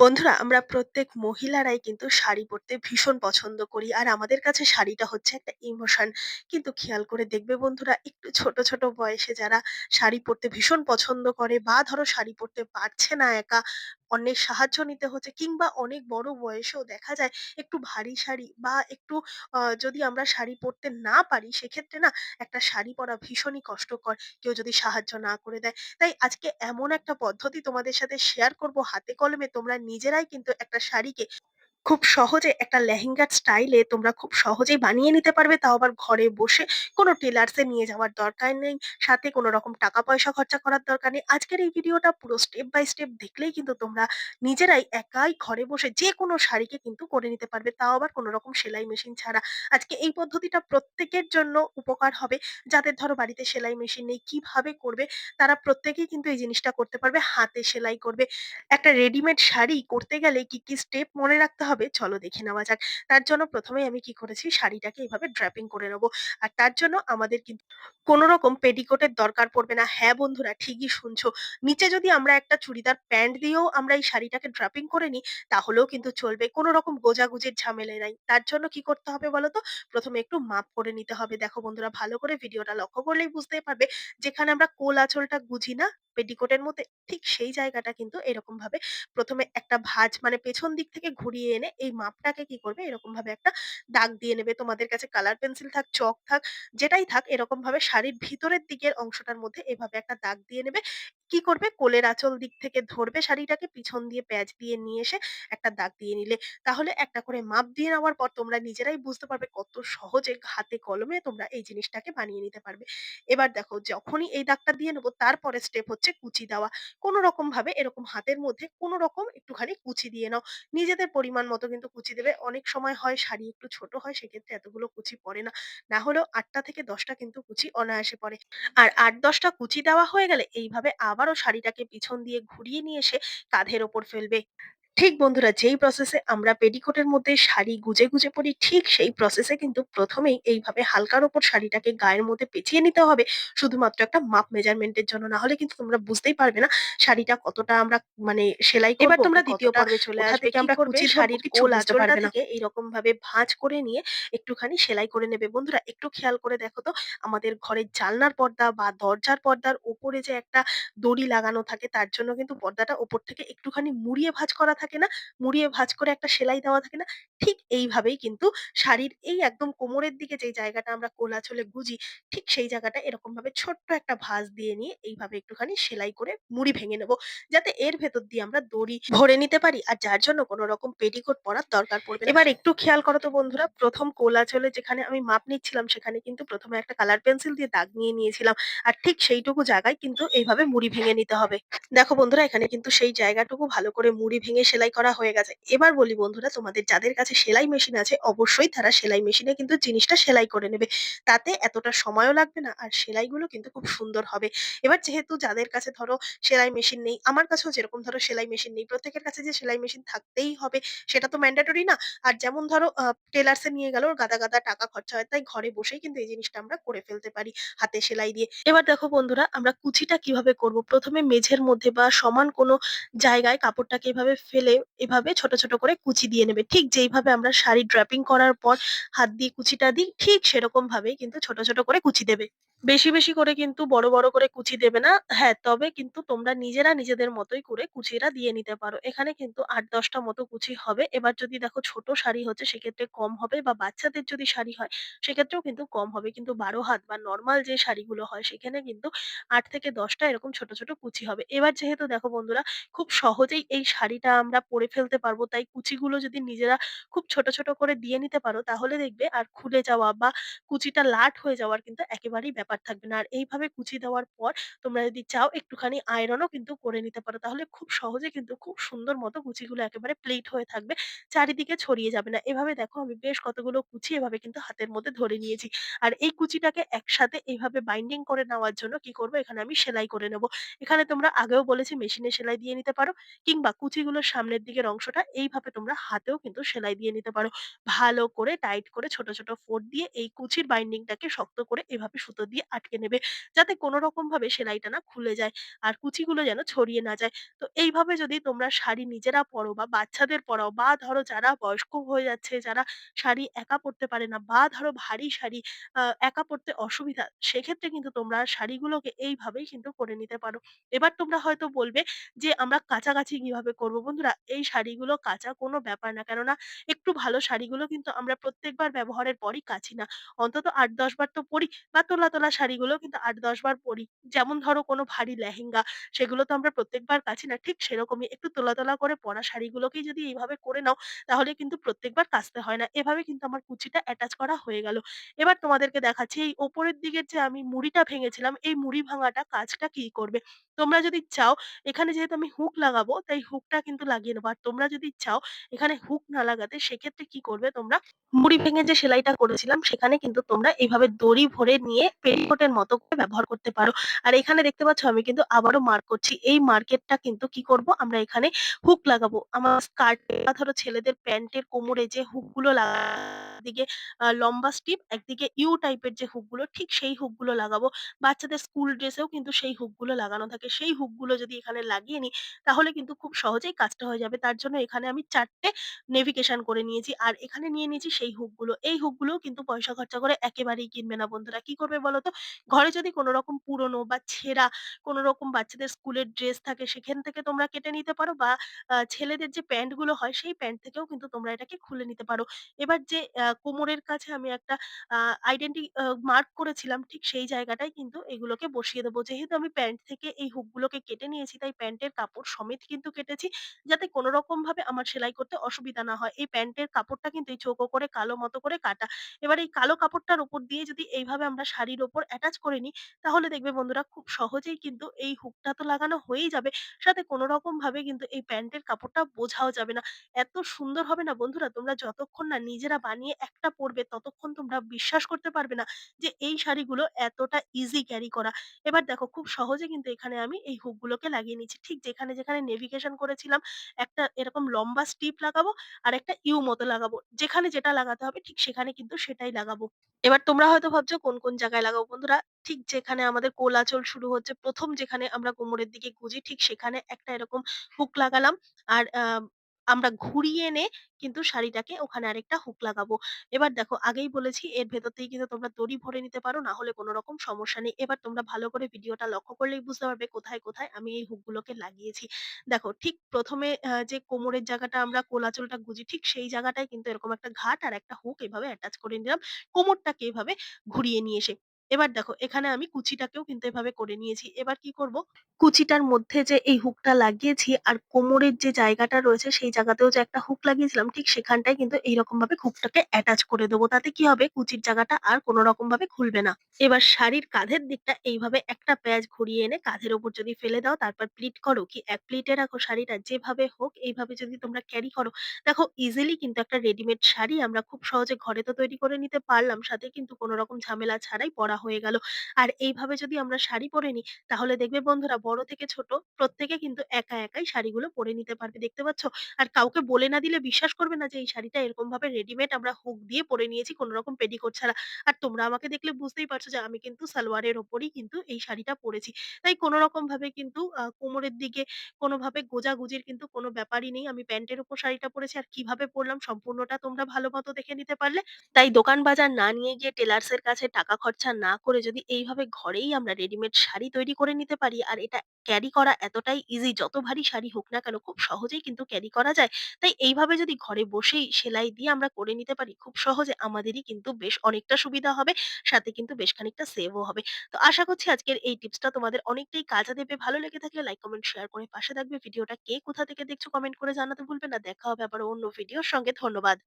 বন্ধুরা, আমরা প্রত্যেক মহিলারাই কিন্তু শাড়ি পরতে ভীষণ পছন্দ করি। আর আমাদের কাছে শাড়িটা হচ্ছে একটা ইমোশন কিন্তু খেয়াল করে দেখবে বন্ধুরা, একটু ছোট ছোট বয়সে যারা শাড়ি পরতে ভীষণ পছন্দ করে বা ধরো শাড়ি পরতে পারছে না একা অন্যের সাহায্য নিতে হচ্ছে কিংবা অনেক বড় বয়সেও দেখা যায় একটু ভারী শাড়ি বা একটু আহ, যদি আমরা শাড়ি পরতে না পারি সেক্ষেত্রে না একটা শাড়ি পরা ভীষণই কষ্টকর। কেউ যদি সাহায্য না করে দেয়। তাই আজকে এমন একটা পদ্ধতি তোমাদের সাথে শেয়ার করব। হাতে কলমে তোমরা নিজেরাই কিন্তু একটা শাড়িকে খুব সহজে একটা লেহেঙ্গার স্টাইলে তোমরা খুব সহজেই বানিয়ে নিতে পারবে। তাও আবার ঘরে বসে কোনো টেলার্সে নিয়ে যাওয়ার দরকার নেই। সাথে কোনো রকম টাকা পয়সা খরচা করার দরকার নেই। আজকের এই ভিডিওটা পুরো স্টেপ বাই স্টেপ দেখলেই কিন্তু তোমরা নিজেরাই একাই ঘরে বসে যে কোনো শাড়িকে কিন্তু করে নিতে পারবে। তাও আবার কোনো রকম সেলাই মেশিন ছাড়া। আজকে এই পদ্ধতিটা প্রত্যেকের জন্য উপকার হবে। যাদের ধরো বাড়িতে সেলাই মেশিন নেই কীভাবে করবে? তারা প্রত্যেকেই কিন্তু এই জিনিসটা করতে পারবে। হাতে সেলাই করবে। একটা রেডিমেড শাড়ি করতে গেলে কি, কি স্টেপ মনে রাখতে হবে? চলো দেখে নেওয়া যাক। তার জন্য ১ম এই আমি কি করেছি, শাড়িটাকে এভাবে ড্র্যাপিং করে নেব। আর তার জন্য আমাদের কিন্তু কোন রকম পেটিকোটের দরকার পড়বে না। হ্যাঁ বন্ধুরা, ঠিকই শুনছো। নিচে যদি আমরা একটা চুড়িদার প্যান্ট দিয়েও আমরা এই শাড়িটাকে ড্র্যাপিং করে নিই, তাহলেও কিন্তু চলবে। কোনো রকম গোজাগুজির ঝামেলা নাই। তার জন্য কি করতে হবে বলো তো? ১ম একটু মাপ করে নিতে হবে। দেখো বন্ধুরা, ভালো করে ভিডিওটা লক্ষ্য করলেই বুঝতে পারবে যেখানে আমরা কোল আঁচলটা গুঁজি না পেটিকোটের মধ্যে ঠিক সেই জায়গাটা কিন্তু এরকম ভাবে প্রথমে একটা ভাঁজ মানে পেছন দিক থেকে ঘুরিয়ে এনে এই মাপটাকে কি করবে? এরকম ভাবে একটা দাগ দিয়ে নেবে। তোমাদের কাছে কালার পেন্সিল থাক চক থাক, যেটাই থাক এরকম ভাবে শাড়ির ভিতরের দিকের অংশটার মধ্যে এভাবে একটা দাগ দিয়ে নেবে। কি করবে? কোলের আঁচল দিক থেকে ধরবে শাড়িটাকে, পিছন দিয়ে প্যাচ দিয়ে নিয়ে এসে একটা দাগ দিয়ে নিলে। তাহলে একটা করে মাপ দিয়ে নেওয়ার পর তোমরা নিজেরাই বুঝতে পারবে কত সহজে হাতে কলমে তোমরা এই জিনিসটাকে বানিয়ে নিতে পারবে। এবার দেখো, যখনই এই দাগটা দিয়ে নেব তারপরে স্টেপ হচ্ছে কুচি দেওয়া। কোনো রকম ভাবে এরকম হাতের মধ্যে কোনো রকম একটুখানি কুচি দিয়ে নাও। নিজেদের পরিমাণ মতো কিন্তু কুচি দেবে। অনেক সময় হয় শাড়ি একটু ছোট হয়, সেক্ষেত্রে এতগুলো কুচি পড়ে না। না হলেও আটটা থেকে দশটা কিন্তু কুচি অনায়াসে পড়ে। আর আট দশটা কুচি দেওয়া হয়ে গেলে এইভাবে আবারও শাড়িটাকে পিছন দিয়ে ঘুরিয়ে নিয়ে এসে কাঁধের ওপর ফেলবে। ঠিক বন্ধুরা যেই প্রসেসে আমরা পেটিকোটের মধ্যে শাড়ি গুজে, গুজে পরি ঠিক সেই প্রসেসে কিন্তু প্রথমেই এইভাবে হালকার উপর শাড়িটাকে গায়ের মধ্যে পেঁচিয়ে নিতে হবে শুধুমাত্র একটা মাপ মেজারমেন্ট এর জন্য। না হলে কিন্তু তোমরা বুঝতেই পারবে না শাড়িটা কতটা আমরা মানে সেলাই এবার তোমরা দ্বিতীয় পর্বে চলে আসবে। আমরা করবে শাড়ির কোল আঁচলটা। থেকে এইরকম ভাবে ভাঁজ করে নিয়ে একটুখানি সেলাই করে নেবে। বন্ধুরা একটু খেয়াল করে দেখো তো আমাদের ঘরের জানলার পর্দা বা দরজার পর্দার উপরে যে একটা দড়ি লাগানো থাকে তার জন্য কিন্তু পর্দাটা ওপর থেকে একটুখানি মুড়িয়ে ভাঁজ করা থাকে না? মুড়িয়ে ভাঁজ করে একটা সেলাই দেওয়া থাকে না? ঠিক এইভাবেই কিন্তু শাড়ির এই একদম কোমরের দিকে যেই জায়গাটা আমরা কোল আঁচলে গুঁজি, ঠিক সেই জায়গাটা এরকমভাবে ছোট্ট একটা ভাঁজ দিয়ে নিয়ে এইভাবে একটুখানি সেলাই করে মুড়ি ভেঙে নেব। যাতে এর ভেতর দিয়ে আমরা দড়ি ভরে নিতে পারি আর যার জন্য কোনো রকম পেটিকোট পরার দরকার পড়বে এবার একটু খেয়াল করো তো বন্ধুরা ১ম কোল আঁচলে যেখানে আমি মাপ নিচ্ছিলাম সেখানে কিন্তু প্রথমে একটা কালার পেন্সিল দিয়ে দাগ নিয়ে নিয়েছিলাম। আর ঠিক সেইটুকু জায়গায় কিন্তু এইভাবে মুড়ি ভেঙে নিতে হবে। দেখো বন্ধুরা এখানে কিন্তু সেই জায়গাটুকু ভালো করে মুড়ি ভেঙে সেলাই করা হয়ে গেছে। এবার বলি বন্ধুরা তোমাদের যাদের কাছে সেলাই মেশিন আছে অবশ্যই তারা সেলাই মেশিনে কিন্তু জিনিসটা সেলাই করে নেবে। তাতে এতটা সময়ও লাগবে না আর সেলাইগুলো কিন্তু খুব সুন্দর হবে। এবার যেহেতু যাদের কাছে ধরো সেলাই মেশিন নেই, আমার কাছেও যেরকম ধরো সেলাই মেশিন নেই। প্রত্যেকের কাছে যে সেলাই মেশিন থাকতেই হবে সেটা তো ম্যান্ডেটরি না। আর যেমন ধরো টেলার্স নিয়ে গেলেও গাদা, গাদা টাকা খরচা হয়। তাই ঘরে বসেই কিন্তু এই জিনিসটা আমরা করে ফেলতে পারি হাতে সেলাই দিয়ে। এবার দেখো বন্ধুরা আমরা কুচিটা কীভাবে করব? প্রথমে মেঝের মধ্যে বা সমান কোনো জায়গায় কাপড়টাকে এভাবে ফেলে এভাবে ছোট, ছোট করে কুচি দিয়ে নেবে। ঠিক যেইভাবে আমরা শাড়ি ড্র্যাপিং করার পর হাত দিয়ে কুচিটা দিই, ঠিক সেরকম ভাবেই কিন্তু ছোট, ছোট করে কুচি দেবে। বেশি, বেশি করে কিন্তু বড়, বড় করে কুচি দেবে না। হ্যাঁ, তবে কিন্তু তোমরা নিজেরা নিজেদের মতোই করে কুচিটা দিয়ে নিতে পারো। এখানে কিন্তু ৮-১০ টা মতো কুচি হবে। এবার যদি দেখো ছোট শাড়ি হচ্ছে সেক্ষেত্রে কম হবে বা বাচ্চাদের যদি শাড়ি হয় সেক্ষেত্রেও কিন্তু কম হবে। কিন্তু ১২ হাত বা নরমাল যে শাড়িগুলো হয় সেখানে কিন্তু ৮ থেকে ১০ টা এরকম ছোট, ছোট কুচি হবে। এবার যেহেতু দেখো বন্ধুরা খুব সহজেই এই শাড়িটা আমরা পরে ফেলতে পারব। তাই কুচিগুলো যদি নিজেরা খুব ছোট, ছোট করে দিয়ে নিতে পারো তাহলে দেখবে আর খুলে যাওয়া বা কুচিটা লাট হয়ে যাওয়ার কিন্তু একেবারেই ব্যাপার থাকবে না। আর এইভাবে কুচি দেওয়ার পর তোমরা যদি চাও একটুখানি আয়রনও কিন্তু করে নিতে পারো। তাহলে খুব সহজে কিন্তু খুব সুন্দর মতো কুচিগুলো একেবারে প্লেট হয়ে থাকবে। চারিদিকে ছড়িয়ে যাবে না। এভাবে দেখো আমি বেশ কতগুলো কুচি এভাবে কিন্তু হাতের মধ্যে ধরে নিয়েছি। আর এই কুচিটাকে একসাথে এইভাবে বাইন্ডিং করে নেওয়ার জন্য কি করব এখানে আমি সেলাই করে নেব। এখানে তোমরা আগেও বলেছি মেশিনে সেলাই দিয়ে নিতে পারো কিংবা কুচিগুলোর সামনের দিকের অংশটা এইভাবে তোমরা হাতেও কিন্তু সেলাই দিয়ে নিতে পারো। ভালো করে টাইট করে ছোট, ছোট ফোঁড় দিয়ে এই কুচির বাইন্ডিংটাকে শক্ত করে এভাবে সুতো দিয়ে দিয়ে আটকে নেবে। যাতে কোনো রকমভাবে সেলাইটা না খুলে যায়। আর কুচিগুলো যেন ছড়িয়ে না যায়। তো এইভাবে যদি তোমরা শাড়ি নিজেরা পরো বা বাচ্চাদের পরাও বা ধরো যারা বয়স্ক হয়ে যাচ্ছে, যারা শাড়ি একা পরতে পারে না বা ধরো ভারী শাড়ি একা পরতে অসুবিধা, সেক্ষেত্রে কিন্তু তোমরা শাড়িগুলোকে এইভাবেই কিন্তু করে নিতে পারো। এবার তোমরা হয়তো বলবে যে, "আমরা কাছাকাছি কীভাবে করব?" বন্ধুরা, এই শাড়িগুলো কাচা কোনো ব্যাপার না। কেননা একটু ভালো শাড়িগুলো কিন্তু আমরা প্রত্যেকবার ব্যবহারের পরই কাচি না। অন্তত ৮-১০ বার তো পরি বা তোলা, তোলা শাড়িগুলো কিন্তু ৮-১০ বার পরি। যেমন ধরো কোনো ভারী লেহেঙ্গা, সেগুলো তো আমরা প্রত্যেকবার কাচি না। ঠিক সেরকমই একটু তোলা, তোলা করে পরা শাড়িগুলোকেই যদি এইভাবে করে নাও, তাহলে কিন্তু প্রত্যেকবার কাচতে হয় না। এভাবে কিন্তু আমার কুচিটা অ্যাটাচ করা হয়ে গেল। এবার তোমাদেরকে দেখাচ্ছি এই ওপরের দিকের যে আমি মুড়িটা ভেঙেছিলাম, এই মুড়ি ভাঙাটা কাজটা কি করবে? তোমরা যদি চাও এখানে যেহেতু আমি হুক লাগাবো, তাই হুকটা কিন্তু লাগিয়ে নেব। আর তোমরা যদি চাও এখানে হুক না লাগাতে, সেক্ষেত্রে কি করবে তোমরা মুড়ি ভেঙে যে সেলাইটা করেছিলাম, সেখানে কিন্তু তোমরা এইভাবে দড়ি ভরে নিয়ে পেটিকোটের মতো করে ব্যবহার করতে পারো। আর এখানে দেখতে পাচ্ছ আমি কিন্তু আবারও মার্ক করছি। এই মার্কেটটা কিন্তু কি করব আমরা এখানে হুক লাগাবো। আমার স্কার্টে ধরো ছেলেদের প্যান্টের কোমরে যে হুকগুলো লাগা একদিকে লম্বা স্টিপ, একদিকে ইউ টাইপের যে হুকগুলো ঠিক সেই হুকগুলো লাগাবো। বাচ্চাদের স্কুল ড্রেসেও কিন্তু সেই হুকগুলো লাগানো থাকে। সেই হুকগুলো যদি এখানে লাগিয়ে নিই, তাহলে কিন্তু খুব সহজেই কাজটা হয়ে যাবে। তার জন্য এখানে আমি চারটে নেভিগেশন করে নিয়েছি। আর এখানে নিয়ে নিয়েছি সেই হুকগুলো। এই হুকগুলোও কিন্তু পয়সা খরচা করে একেবারেই কিনবে না বন্ধুরা। কি করবে বলো ঘরে যদি কোনো রকম পুরনো বা ছেঁড়া কোনো রকম বাচ্চাদের স্কুলের ড্রেস থাকে, সেখান থেকে তোমরা কেটে নিতে পারো বা ছেলেদের যে প্যান্টগুলো হয়, সেই প্যান্ট থেকেও কিন্তু তোমরা এটাকে খুলে নিতে পারো। এবার যে কোমরের কাছে আমি একটা আইডেন্টি মার্ক করেছিলাম, ঠিক সেই জায়গাটায় কিন্তু এগুলোকে বসিয়ে দেবো। যেহেতু আমি প্যান্ট থেকে এই হুকগুলোকে কেটে নিয়েছি, তাই প্যান্টের কাপড় সমেত কিন্তু কেটেছি, যাতে কোনো রকমভাবে আমার সেলাই করতে অসুবিধা না হয়। এই প্যান্টের কাপড়টা কিন্তু এই চৌকো করে, কালো মতো করে কাটা। এবার এই কালো কাপড়টার উপর দিয়ে যদি এইভাবে আমরা শাড়ির ওপর অ্যাটাচ করে নিই, তাহলে দেখবে বন্ধুরা খুব সহজেই কিন্তু এই হুকটা তো লাগানো হয়েই যাবে। সাথে কোনো রকম ভাবে কিন্তু এই প্যান্টের কাপড়টা বোঝাও যাবে না। এত সুন্দর হবে না বন্ধুরা তোমরা যতক্ষণ না নিজেরা বানিয়ে একটা পরবে ততক্ষণ তোমরা বিশ্বাস করতে পারবে না যে এই শাড়িগুলো এতটা ইজি ক্যারি করা। এবার দেখো খুব সহজে কিন্তু এখানে আমি এই হুক গুলোকে লাগিয়ে নিচ্ছি। ঠিক যেখানে, যেখানে নেভিগেশন করেছিলাম একটা এরকম লম্বা স্টিপ লাগাবো আর একটা ইউ মতো লাগাবো। যেখানে যেটা লাগাতে হবে ঠিক সেখানে কিন্তু সেটাই লাগাবো। এবার তোমরা হয়তো ভাবছ কোন, কোন জায়গায় লাগাবো বন্ধুরা? ঠিক যেখানে আমাদের কোলাচল শুরু হচ্ছে প্রথম যেখানে আমরা কোমরের দিকে গুঁজি ঠিক সেখানে একটা এরকম হুক লাগালাম। আর আমরা ঘুরিয়ে এনে কিন্তু শাড়িটাকে ওখানে আরেকটা হুক লাগাবো। এবার দেখো আগেই বলেছি এর ভেতর থেকে কিন্তু তোমরা দড়ি ভরে নিতে পারো না হলে কোনো রকম সমস্যা নেই। এবার তোমরা ভালো করে ভিডিওটা লক্ষ্য করলেই বুঝতে পারবে কোথায়, কোথায় আমি এই হুকগুলোকে লাগিয়েছি। দেখো ঠিক ১ম এ যে কোমরের জায়গাটা আমরা কোলাচলটা গুঁজি ঠিক সেই জায়গাটায় কিন্তু এরকম একটা ঘাট আর একটা হুক এভাবে অ্যাটাচ করে নিলাম। কোমরটাকে এভাবে ঘুরিয়ে নিয়ে এসে। এবার দেখো, এখানে আমি কুচিটাকেও কিন্তু এভাবে করে নিয়েছি। এবার কি করব? কুচিটার মধ্যে যে এই হুকটা লাগিয়েছি আর কোমরের যে জায়গাটা রয়েছে সেই জায়গাতেও যে একটা হুক লাগিয়েছিলাম, ঠিক সেখানটায় কিন্তু এইরকম ভাবে হুকটাকে অ্যাটাচ করে দেবো। তাতে কি হবে? কুচির জায়গাটা আর কোনো রকম ভাবে খুলবে না। এবার শাড়ির কাঁধের দিকটা এইভাবে একটা প্যাচ ঘুরিয়ে এনে কাঁধের ওপর যদি ফেলে দাও, তারপর প্লিট করো কি এক প্লিটে রাখো শাড়িটা যেভাবে হোক, এইভাবে যদি তোমরা ক্যারি করো দেখো ইজিলি কিন্তু একটা রেডিমেড শাড়ি আমরা খুব সহজে ঘরে তো তৈরি করে নিতে পারলাম, সাথে কিন্তু কোনো রকম ঝামেলা ছাড়াই পরা হয়ে গেল। আর এইভাবে যদি আমরা শাড়ি পরে নিই, তাহলে দেখবে বন্ধুরা বড় থেকে ছোট প্রত্যেকে কিন্তু একা একাই শাড়িগুলো পরে নিতে পারবে। দেখতে পাচ্ছ? আর কাউকে বলে না দিলে বিশ্বাস করবে না যে, এই শাড়িটা এরকম ভাবে রেডিমেড আমরা হুক দিয়ে পরে নিয়েছি, কোনো রকম পেটিকোট ছাড়া। আর তোমরা আমাকে দেখলে বুঝতেই পারছ যে, আমি কিন্তু সালোয়ারের ওপরই কিন্তু এই শাড়িটা পরেছি। তাই কোনো রকম ভাবে কিন্তু কোমরের দিকে কোনোভাবে গোজাগুজির কিন্তু কোনো ব্যাপারই নেই। আমি প্যান্টের উপর শাড়িটা পরেছি, আর কীভাবে পরলাম সম্পূর্ণটা তোমরা ভালো মতো দেখে নিতে পারলে। তাই দোকান বাজার না নিয়ে গিয়ে টেলার্স এর কাছে টাকা খরচা না করে যদি এইভাবে ঘরেই আমরা রেডিমেড শাড়ি তৈরি করে নিতে পারি আর এটা ক্যারি করা এতটাই ইজি যত ভারী শাড়ি হোক না কেন খুব সহজেই কিন্তু ক্যারি করা যায়। তাই এইভাবে যদি ঘরে বসেই সেলাই দিয়ে আমরা করে নিতে পারি খুব সহজে আমাদেরই কিন্তু বেশ অনেকটা সুবিধা হবে। সাথে কিন্তু বেশ খানিকটা সেভও হবে। তো আশা করছি আজকের এই টিপসটা তোমাদের অনেকটাই কাজে দেবে। ভালো লেগে থাকলে লাইক, কমেন্ট, শেয়ার করে পাশে থাকবে। ভিডিওটা কে কোথা থেকে দেখছ কমেন্ট করে জানাতে ভুলবে না। দেখা হবে আবার অন্য ভিডিওর সঙ্গে। ধন্যবাদ।